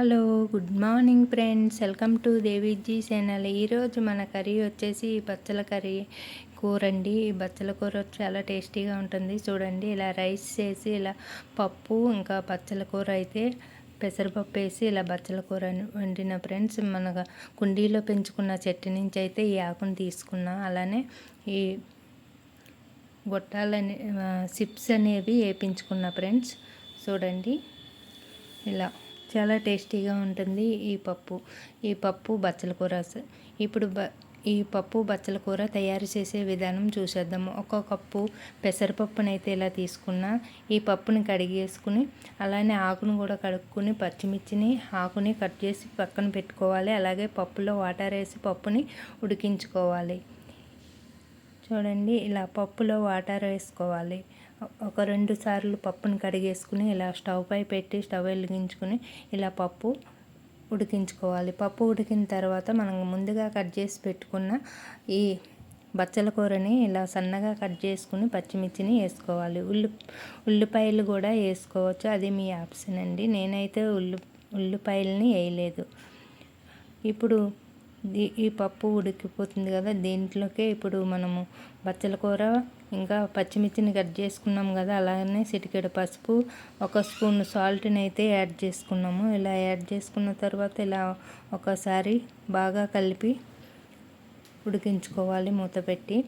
Hello good morning friends. Welcome to Deviji channel. ఈరోజు మన curry వచ్చేసి బచ్చల కర్రీ కూర అండి ఈ బచ్చల కూర చాలా టేస్టీగా ఉంటుంది. చూడండి ఇలా రైస్ చేసి ఇలా పప్పు ఇంకా బచ్చల కూర అయితే పెసరపప్పు వేసి ఇలా బచ్చల కూర వండిన ఫ్రెండ్స్. మన కుండీలో పెంచుకున్న చెట్టు నుంచి అయితే ఈ ఆకును తీసుకున్నా. అలానే ఈ గొట్టాలని సిప్స్ అనేవి వేపించుకున్న ఫ్రెండ్స్. చూడండి ఇలా చాలా టేస్టీగా ఉంటుంది ఈ పప్పు. ఈ పప్పు బచ్చల కూర ఇప్పుడు బ ఈ పప్పు బచ్చల కూర తయారు చేసే విధానం చూసేద్దాము ఒక కప్పు పెసరపప్పునైతే ఇలా తీసుకున్నా ఈ పప్పుని కడిగేసుకుని అలానే ఆకును కూడా కడుక్కుని పచ్చిమిర్చిని ఆకుని కట్ చేసి పక్కన పెట్టుకోవాలి. అలాగే పప్పులో వాటర్ వేసి పప్పుని ఉడికించుకోవాలి. చూడండి ఇలా పప్పులో వాటర్ వేసుకోవాలి. ఒక రెండు సార్లు పప్పుని కడిగేసుకుని ఇలా స్టవ్ పై పెట్టి స్టవ్ వెలిగించుకుని ఇలా పప్పు ఉడికించుకోవాలి. పప్పు ఉడికిన తర్వాత మనం ముందుగా కట్ చేసి పెట్టుకున్న ఈ బచ్చల కూరని ఇలా సన్నగా కట్ చేసుకుని పచ్చిమిర్చిని వేసుకోవాలి. ఉల్లి ఉల్లిపాయలు కూడా వేసుకోవచ్చు. అది మీ ఆప్షన్ అండి. నేనైతే ఉల్లి ఉల్లిపాయలని వేయలేదు. ఇప్పుడు ఈ పప్పు ఉడికిపోతుంది కదా దీంట్లోకే ఇప్పుడు మనము బచ్చల కూర ఇంకా పచ్చిమిర్చిని కట్ చేసుకున్నాం కదా అలానే సిటికెడ పసుపు ఒక స్పూన్ సాల్ట్ని అయితే యాడ్ చేసుకున్నాము. ఇలా యాడ్ చేసుకున్న తర్వాత ఇలా ఒకసారి బాగా కలిపి ఉడికించుకోవాలి మూత పెట్టి.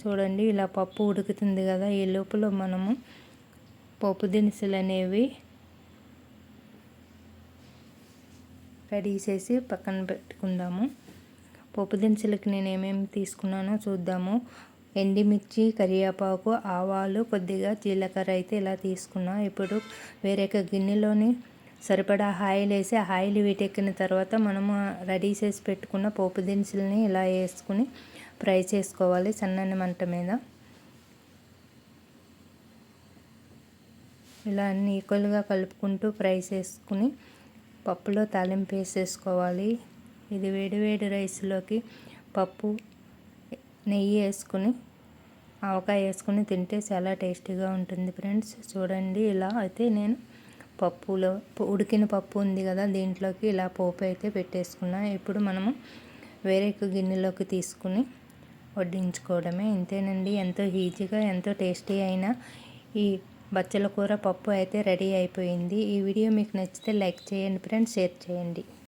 చూడండి ఇలా పప్పు ఉడుకుతుంది కదా ఈ లోపల మనము పప్పు దినుసులు అనేవి రెడీ చేసి పక్కన పెట్టుకుందాము. పప్పు దినుసులకి నేను ఏమేమి తీసుకున్నానో చూద్దాము. ఎండిమిర్చి కరివేపాకు ఆవాలు కొద్దిగా జీలకర్ర అయితే ఇలా తీసుకున్నా. ఇప్పుడు వేరే గిన్నెలోని సరిపడా ఆయిల్ వేసి ఆయిల్ వీటెక్కిన తర్వాత మనము రెడీ చేసి పెట్టుకున్న పోపు దినుసులని ఇలా వేసుకుని ఫ్రై చేసుకోవాలి సన్నని మంట మీద. ఇలా అన్ని ఈక్వల్గా కలుపుకుంటూ ఫ్రై చేసుకుని పప్పులో తాలింపు వేసేసుకోవాలి. ఇది వేడి వేడి రైస్లోకి పప్పు నెయ్యి వేసుకుని ఆవకాయ వేసుకుని తింటే చాలా టేస్టీగా ఉంటుంది ఫ్రెండ్స్. చూడండి ఇలా అయితే నేను పప్పులో ఉడికిన పప్పు ఉంది కదా దీంట్లోకి ఇలా పోపు అయితే పెట్టేసుకున్నా. ఇప్పుడు మనము వేరే గిన్నెలోకి తీసుకుని వడ్డించుకోవడమే. ఇంతేనండి ఎంతో ఈజీగా ఎంతో టేస్టీ అయిన ఈ బచ్చల కూర పప్పు అయితే రెడీ అయిపోయింది. ఈ వీడియో మీకు నచ్చితే లైక్ చేయండి ఫ్రెండ్స్ షేర్ చేయండి.